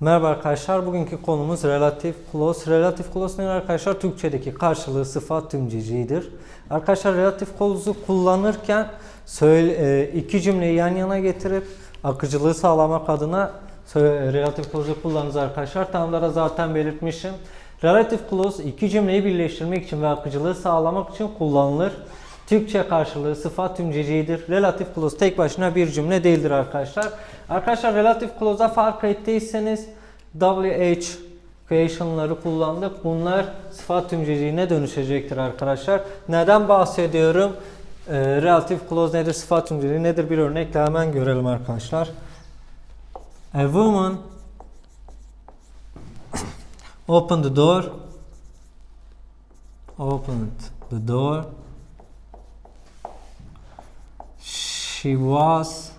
Merhaba arkadaşlar. Bugünkü konumuz relatif clause. Relatif clause nedir arkadaşlar? Türkçedeki karşılığı sıfat tümcecidir. Arkadaşlar relatif clause'u kullanırken söyle, e, iki cümleyi yan yana getirip akıcılığı sağlamak adına söyle- relatif clause'u kullanırız arkadaşlar. Tanımlara zaten belirtmişim. Relatif clause iki cümleyi birleştirmek için ve akıcılığı sağlamak için kullanılır. Türkçe karşılığı sıfat tümcecidir. Relatif clause tek başına bir cümle değildir arkadaşlar. Arkadaşlar relatif clause'a fark ettiyseniz WH creation'ları kullandık. Bunlar sıfat tümceciğine dönüşecektir arkadaşlar. Neden bahsediyorum? Ee, relatif clause nedir? Sıfat tümceciği nedir? Bir örnekle hemen görelim arkadaşlar. A woman opened the door opened the door she was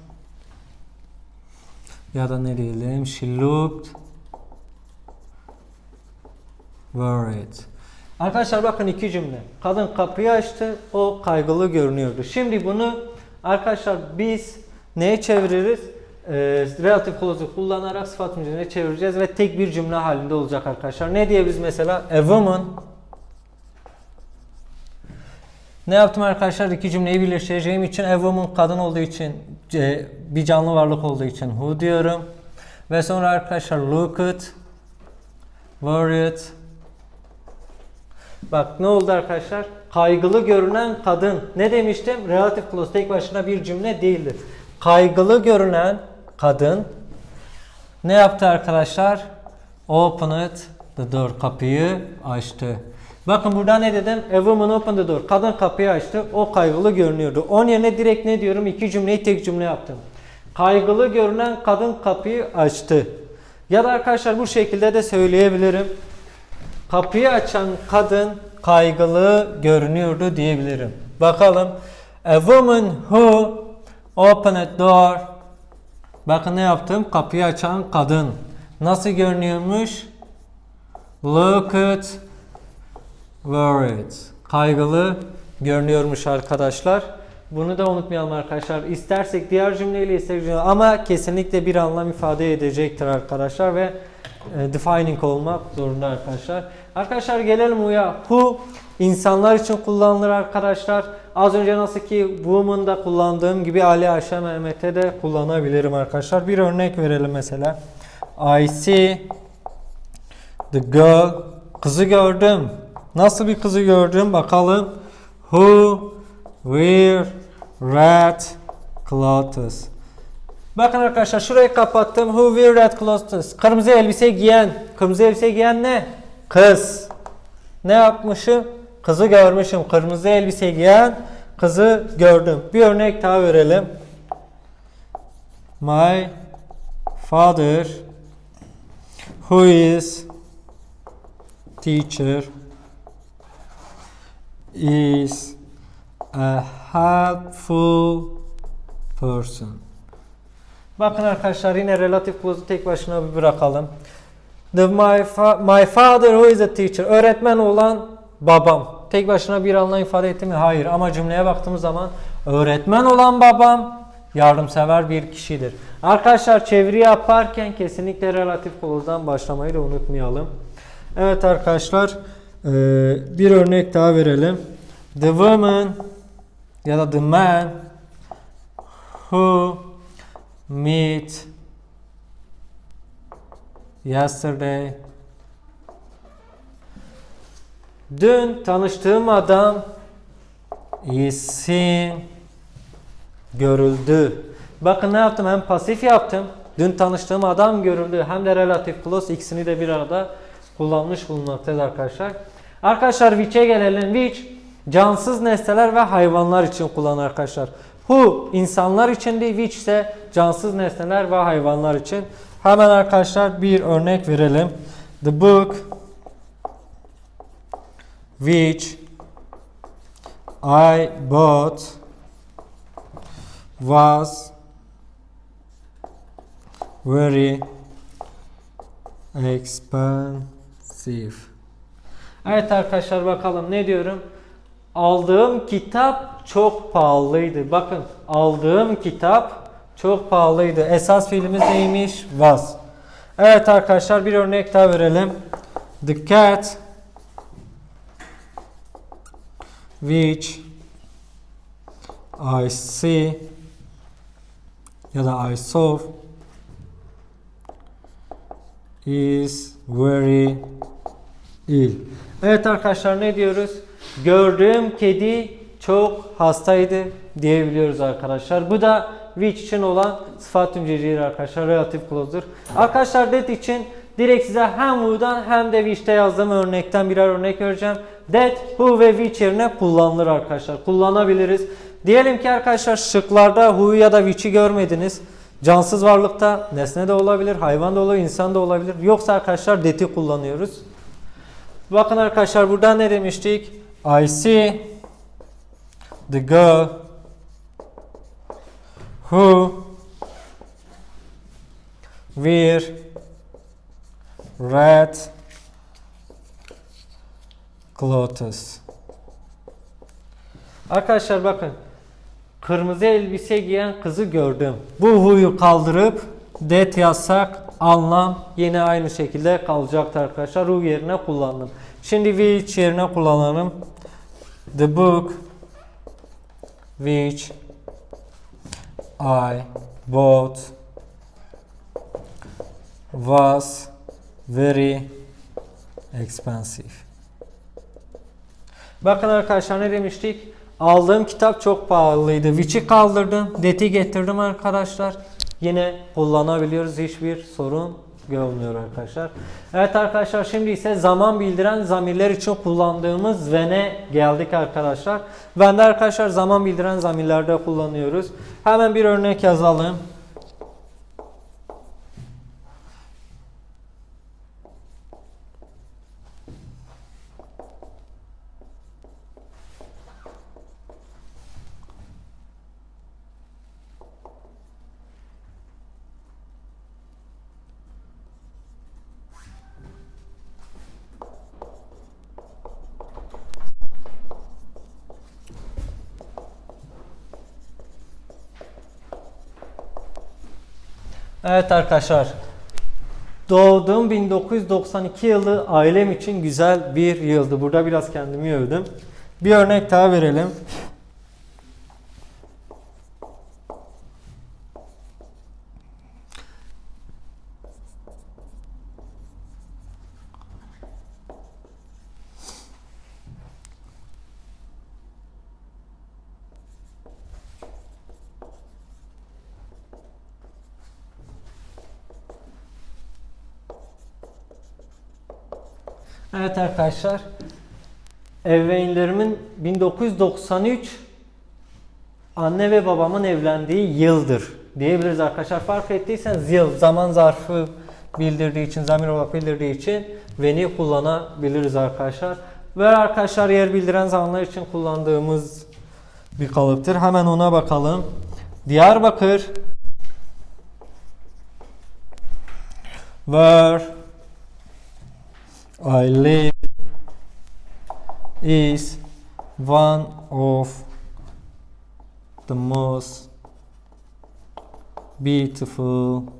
ya da ne diyelim she looked worried Arkadaşlar bakın iki cümle. Kadın kapıyı açtı, o kaygılı görünüyordu. Şimdi bunu arkadaşlar biz neye çeviririz? Ee, relatif clause'u kullanarak sıfat cümlesine çevireceğiz ve tek bir cümle halinde olacak arkadaşlar. Ne diyebiliriz mesela? A woman ne yaptım arkadaşlar? İki cümleyi birleştireceğim için a woman kadın olduğu için e, bir canlı varlık olduğu için who diyorum. Ve sonra arkadaşlar look at worried Bak ne oldu arkadaşlar? Kaygılı görünen kadın. Ne demiştim? Relative clause tek başına bir cümle değildir. Kaygılı görünen kadın ne yaptı arkadaşlar? Opened the door. Kapıyı açtı. Bakın burada ne dedim? A woman opened the door. Kadın kapıyı açtı. O kaygılı görünüyordu. Onun yerine direkt ne diyorum? İki cümleyi tek cümle yaptım. Kaygılı görünen kadın kapıyı açtı. Ya da arkadaşlar bu şekilde de söyleyebilirim. Kapıyı açan kadın kaygılı görünüyordu diyebilirim. Bakalım. A woman who opened door. Bakın ne yaptım? Kapıyı açan kadın. Nasıl görünüyormuş? Look at worried. Kaygılı görünüyormuş arkadaşlar. Bunu da unutmayalım arkadaşlar. İstersek diğer cümleyle istersek cümle ama kesinlikle bir anlam ifade edecektir arkadaşlar ve e, defining olmak zorunda arkadaşlar. Arkadaşlar gelelim uya. Who insanlar için kullanılır arkadaşlar. Az önce nasıl ki woman'da kullandığım gibi Ali, Ayşe, Mehmet'e de kullanabilirim arkadaşlar. Bir örnek verelim mesela. I see the girl. Kızı gördüm. Nasıl bir kızı gördüm bakalım. Who wear red clothes. Bakın arkadaşlar şurayı kapattım. Who wear red clothes? Kırmızı elbise giyen. Kırmızı elbise giyen ne? Kız. Ne yapmışım? Kızı görmüşüm. Kırmızı elbise giyen kızı gördüm. Bir örnek daha verelim. My father who is teacher is a helpful person. Bakın arkadaşlar yine relatif clause'u tek başına bir bırakalım. The my, fa- my father who is a teacher. Öğretmen olan babam. Tek başına bir anlam ifade etti mi? Hayır. Ama cümleye baktığımız zaman öğretmen olan babam yardımsever bir kişidir. Arkadaşlar çeviri yaparken kesinlikle relatif clause'dan başlamayı da unutmayalım. Evet arkadaşlar eee, bir örnek daha verelim. The woman ya da the man who meet yesterday Dün tanıştığım adam is seen görüldü. Bakın ne yaptım? Hem pasif yaptım. Dün tanıştığım adam görüldü. Hem de relatif clause ikisini de bir arada kullanmış bulunmaktayız arkadaşlar. Arkadaşlar which'e gelelim. Which cansız nesneler ve hayvanlar için kullanılır arkadaşlar. Who insanlar için değil. Which ise cansız nesneler ve hayvanlar için. Hemen arkadaşlar bir örnek verelim. The book which I bought was very expensive. Evet arkadaşlar bakalım ne diyorum? Aldığım kitap çok pahalıydı. Bakın aldığım kitap çok pahalıydı. Esas fiilimiz neymiş? Was. Evet arkadaşlar bir örnek daha verelim. The cat which I see ya da I saw is very ill. Evet arkadaşlar ne diyoruz? Gördüğüm kedi çok hastaydı diyebiliyoruz arkadaşlar. Bu da which için olan sıfat tümcecidir arkadaşlar. Relative clause'dur. Arkadaşlar that için direkt size hem who'dan hem de which'te yazdığım örnekten birer örnek vereceğim. That, who ve which yerine kullanılır arkadaşlar. Kullanabiliriz. Diyelim ki arkadaşlar şıklarda who'yu ya da which'i görmediniz. Cansız varlıkta nesne de olabilir, hayvan da olabilir, insan da olabilir. Yoksa arkadaşlar that'i kullanıyoruz. Bakın arkadaşlar burada ne demiştik? I see the girl who wear red clothes. Arkadaşlar bakın. Kırmızı elbise giyen kızı gördüm. Bu huyu kaldırıp that yazsak anlam yine aynı şekilde kalacaktır arkadaşlar. Who yerine kullandım. Şimdi which yerine kullanalım. The book which I bought was very expensive. Bakın arkadaşlar ne demiştik? Aldığım kitap çok pahalıydı. Which'i kaldırdım. That'i getirdim arkadaşlar. Yine kullanabiliyoruz. Hiçbir sorun görmüyor arkadaşlar. Evet arkadaşlar şimdi ise zaman bildiren zamirler için kullandığımız vene geldik arkadaşlar. Ben de arkadaşlar zaman bildiren zamirlerde kullanıyoruz. Hemen bir örnek yazalım. Evet arkadaşlar. Doğduğum 1992 yılı ailem için güzel bir yıldı. Burada biraz kendimi övdüm. Bir örnek daha verelim. Evet arkadaşlar. Ebeveynlerimin 1993 anne ve babamın evlendiği yıldır diyebiliriz arkadaşlar. Fark ettiyseniz yıl zaman zarfı bildirdiği için, zamir olarak bildirdiği için veni kullanabiliriz arkadaşlar. Ve arkadaşlar yer bildiren zamanlar için kullandığımız bir kalıptır. Hemen ona bakalım. Diyarbakır where I live is one of the most beautiful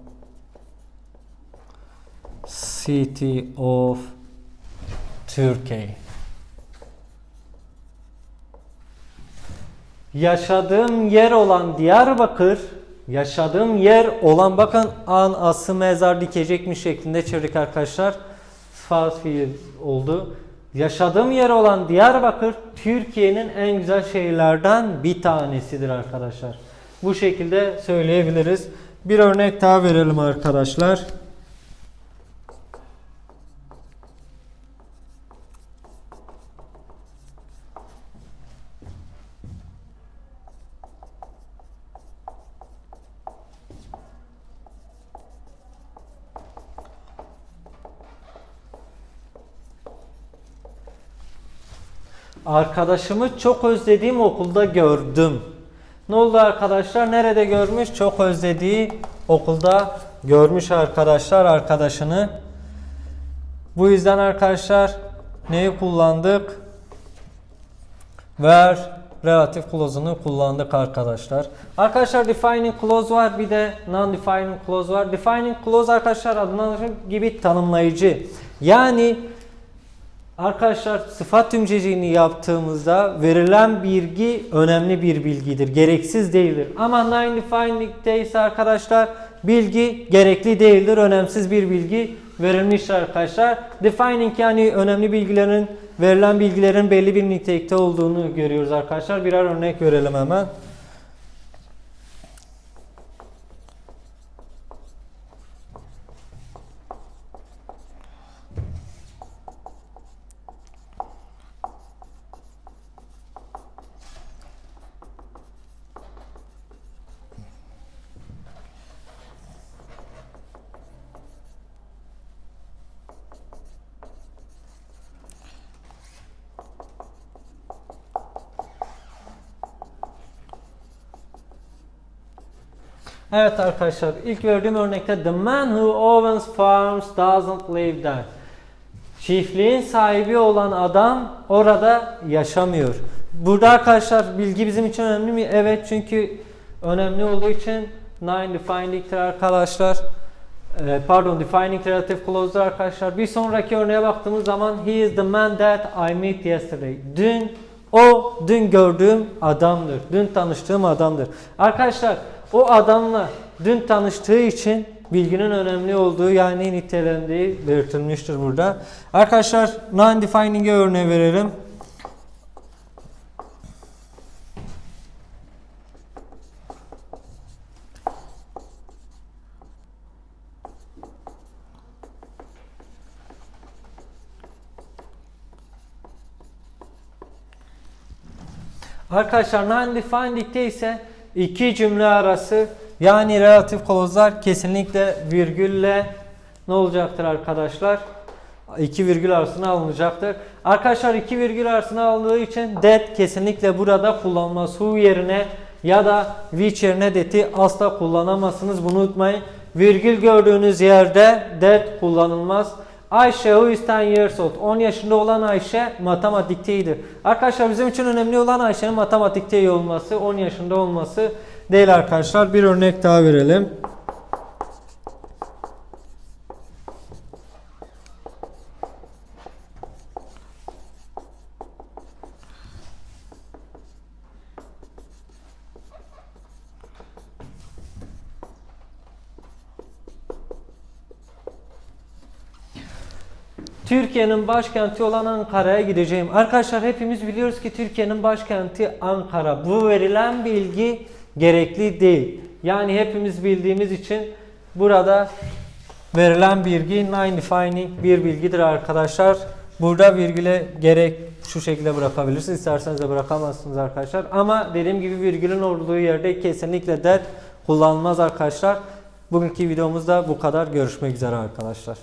city of Turkey. Yaşadığım yer olan Diyarbakır, yaşadığım yer olan bakın an ası mezar dikecekmiş şeklinde çevirdik arkadaşlar. Sıfat fiil oldu. Yaşadığım yer olan Diyarbakır Türkiye'nin en güzel şehirlerden bir tanesidir arkadaşlar. Bu şekilde söyleyebiliriz. Bir örnek daha verelim arkadaşlar. Arkadaşımı çok özlediğim okulda gördüm. Ne oldu arkadaşlar? Nerede görmüş? Çok özlediği okulda görmüş arkadaşlar arkadaşını. Bu yüzden arkadaşlar neyi kullandık? Where relative clause'unu kullandık arkadaşlar. Arkadaşlar defining clause var bir de non-defining clause var. Defining clause arkadaşlar adından gibi tanımlayıcı. Yani Arkadaşlar sıfat tümceciğini yaptığımızda verilen bilgi önemli bir bilgidir. Gereksiz değildir. Ama non-defining'de ise arkadaşlar bilgi gerekli değildir. Önemsiz bir bilgi verilmiştir arkadaşlar. Defining yani önemli bilgilerin verilen bilgilerin belli bir nitelikte olduğunu görüyoruz arkadaşlar. Birer örnek görelim hemen. Evet arkadaşlar ilk verdiğim örnekte the man who owns farms doesn't live there. Çiftliğin sahibi olan adam orada yaşamıyor. Burada arkadaşlar bilgi bizim için önemli mi? Evet çünkü önemli olduğu için nine defining'tir arkadaşlar. Ee, pardon defining relative clause'dur arkadaşlar. Bir sonraki örneğe baktığımız zaman he is the man that I met yesterday. Dün o dün gördüğüm adamdır. Dün tanıştığım adamdır. Arkadaşlar o adamla dün tanıştığı için bilginin önemli olduğu yani nitelendiği belirtilmiştir burada. Arkadaşlar non-defining'e örneği verelim. Arkadaşlar non-defined'de ise iki cümle arası yani relative clause'lar kesinlikle virgülle ne olacaktır arkadaşlar? İki virgül arasına alınacaktır. Arkadaşlar iki virgül arasına alındığı için that kesinlikle burada kullanılmaz. Who yerine ya da which yerine that'i asla kullanamazsınız. Bunu unutmayın. Virgül gördüğünüz yerde that kullanılmaz. Ayşe is 10 years old. 10 yaşında olan Ayşe matematikteydi. Arkadaşlar bizim için önemli olan Ayşe'nin matematikte iyi olması, 10 yaşında olması değil arkadaşlar. Bir örnek daha verelim. Türkiye'nin başkenti olan Ankara'ya gideceğim. Arkadaşlar hepimiz biliyoruz ki Türkiye'nin başkenti Ankara. Bu verilen bilgi gerekli değil. Yani hepimiz bildiğimiz için burada verilen bilgi non-defining bir bilgidir arkadaşlar. Burada virgüle gerek şu şekilde bırakabilirsiniz. İsterseniz de bırakamazsınız arkadaşlar. Ama dediğim gibi virgülün olduğu yerde kesinlikle that kullanılmaz arkadaşlar. Bugünkü videomuzda bu kadar. Görüşmek üzere arkadaşlar.